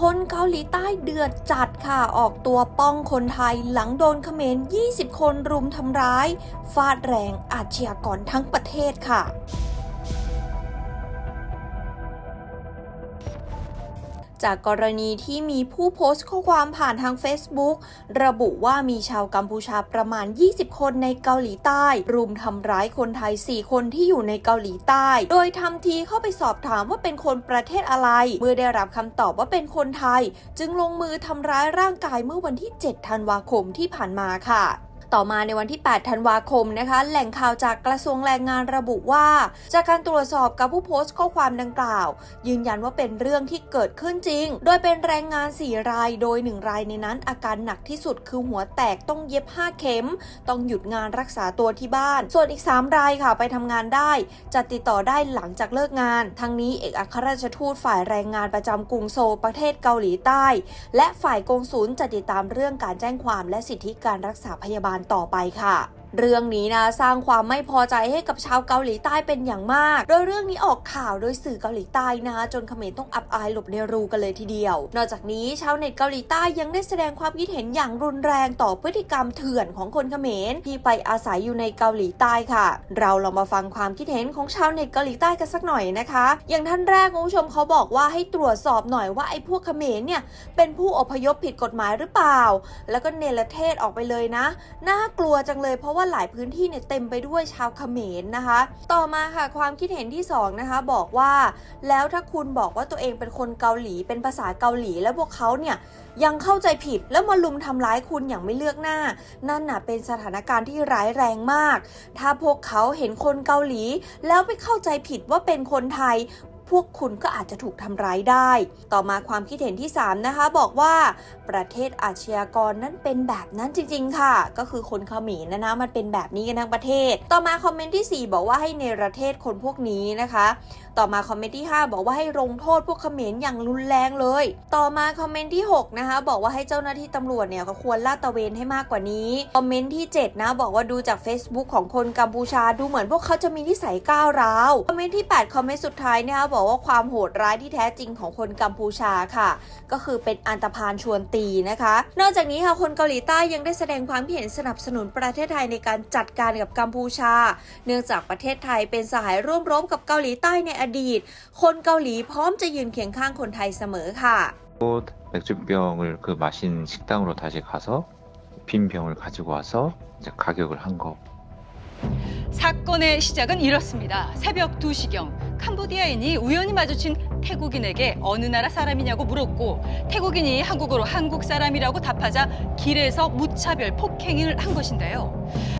คนเกาหลีใต้เดือดจัดค่ะออกตัวป้องคนไทยหลังโดนเขมร 20 คนรุมทำร้าย ฟาดแรงอาชญากรทั้งประเทศค่ะ จากกรณีที่มีผู้โพสต์ข้อความผ่านทาง Facebook ระบุว่ามีชาวกัมพูชาประมาณ 20 คนในเกาหลีใต้ รุมทำร้ายคนไทย 4 คนที่อยู่ในเกาหลีใต้ โดยทำทีเข้าไปสอบถามว่าเป็นคนประเทศอะไร เมื่อได้รับคำตอบว่าเป็นคนไทย จึงลงมือทำร้ายร่างกายเมื่อวันที่ 7 ธันวาคมที่ผ่านมาค่ะ ต่อมาในวันที่ 8 ธันวาคมนะคะ แหล่งข่าวจากกระทรวงแรงงานระบุว่า จากการตรวจสอบกับผู้โพสต์ข้อความดังกล่าว ยืนยันว่าเป็นเรื่องที่เกิดขึ้นจริง โดยเป็นแรงงาน 4 ราย โดย 1 รายในนั้นอาการหนักที่สุดคือหัวแตกต้องเย็บ 5 เข็ม ต้องหยุดงานรักษาตัวที่บ้าน ส่วนอีก 3 รายค่ะไปทำงานได้ จะติดต่อได้หลังจากเลิกงาน ทั้งนี้เอกอัครราชทูตฝ่ายแรงงานประจำกรุงโซลประเทศเกาหลีใต้ และฝ่ายกงสุลจะติดตามเรื่องการแจ้งความและสิทธิการรักษาพยาบาลต่อไปค่ะ เรื่องนี้นะสร้างความไม่พอใจให้กับชาวเกาหลีใต้เป็นอย่างมาก โดยเรื่องนี้ออกข่าวโดยสื่อเกาหลีใต้นะคะจนเขมรต้องอับอายหลบในรูกันเลยทีเดียว นอกจากนี้ชาวเน็ตเกาหลีใต้ยังได้แสดงความคิดเห็นอย่างรุนแรงต่อพฤติกรรมเถื่อนของคนเขมรที่ไปอาศัยอยู่ในเกาหลีใต้ค่ะ เราลองมาฟังความคิดเห็นของชาวเน็ตเกาหลีใต้กันสักหน่อยนะคะ อย่างท่านแรกคุณผู้ชมเขาบอกว่าให้ตรวจสอบหน่อยว่าไอ้พวกเขมรเนี่ยเป็นผู้อพยพผิดกฎหมายหรือเปล่า แล้วก็เนรเทศออกไปเลยนะ น่ากลัวจังเลยเพราะว่าว่าหลายพื้นที่เนี่ยเต็มไปด้วยชาวเขมรนะคะ ต่อมาค่ะความคิดเห็นที่สองนะคะบอกว่าแล้วถ้าคุณบอกว่าตัวเองเป็นคนเกาหลีเป็นภาษาเกาหลี แล้วพวกเขาเนี่ยยังเข้าใจผิดแล้วมาลุมทำร้ายคุณอย่างไม่เลือกหน้า นั่นน่ะเป็นสถานการณ์ที่ร้ายแรงมาก ถ้าพวกเขาเห็นคนเกาหลี แล้วไปเข้าใจผิดว่าเป็นคนไทย พวกคุณก็อาจจะถูกทำร้ายได้ ต่อมาความคิดเห็นที่ 3 นะคะ บอกว่าประเทศอาชญากรนั้นเป็นแบบนั้นจริง ๆ ค่ะ ก็คือคนเขมรนะนะมันเป็นแบบนี้กันทั้งประเทศ ต่อมาคอมเมนต์ที่ 4 บอกว่าให้เนประเทศคนพวกนี้นะคะ ต่อมาคอมเมนต์ที่ 5 บอกว่าให้ลงโทษพวกเขมรอย่างรุนแรงเลย ต่อมาคอมเมนต์ที่ 6 นะคะ บอกว่าให้เจ้าหน้าที่ตำรวจเนี่ยก็ควรลาดตระเวนให้มากกว่านี้คอมเมนต์ที่ 7 นะ บอกว่าดูจาก Facebook ของคนกัมพูชาดูเหมือนพวกเขาจะมีนิสัยก้าวร้าวคอมเมนต์ที่ 8 คอมเมนต์สุดท้ายนะคะบอว่าความโหดร้ายที่แท้จริงของคนกัมพูชาค่ะ ก็คือเป็นอันตพานชวนตีนะคะ นอกจากนี้ค่ะคนเกาหลีใต้ยังได้แสดงความคิดเห็นสนับสนุนประเทศไทยในการจัดการกับกัมพูชา เนื่องจากประเทศไทยเป็นสหายร่วมรบกับเกาหลีใต้ในอดีต คนเกาหลีพร้อมจะยืนเคียงข้างคนไทยเสมอค่ะ 또 맥주병을 그 마신 식당으로 다시 가서 빈 병을 가지고 와서 이제 가격을 한 거. 사건의 시작은 이렇습니다. 새벽 2시경 캄보디아인이 우연히 마주친 태국인에게 어느 나라 사람이냐고 물었고 태국인이 한국어로 한국 사람이라고 답하자 길에서 무차별 폭행을 한 것인데요.